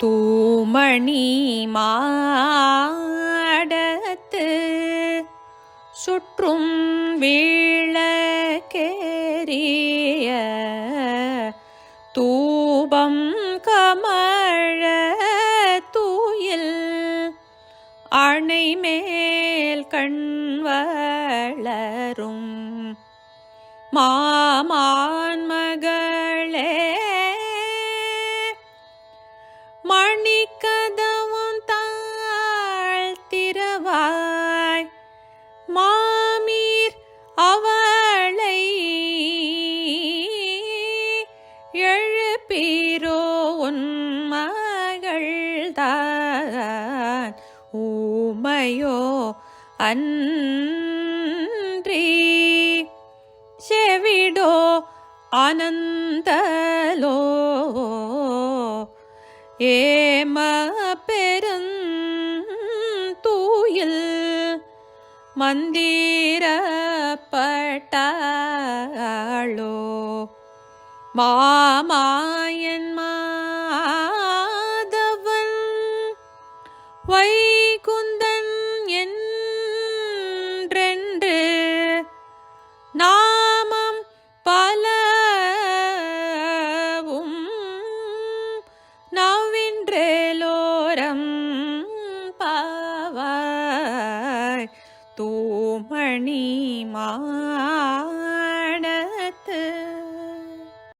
தூமணி மாடத்து சுற்றும் வீழக்கேரிய தூபம் கமழ தூயில் அணை மேல் கண் வளரும் மாமான் மணிக்கதவும் தாழ்த்திரவாய் மாமீர் அவளை எழுப்பீரோ உன் மகள்தான் ஊமையோ அன்றி செவிடோ ஆனந்தலோ ஏம பெருந்தூயில் மந்திரப்பட்டாளோ? மாமாயன் மாதவன் வை തൂമണി മാടത്ത്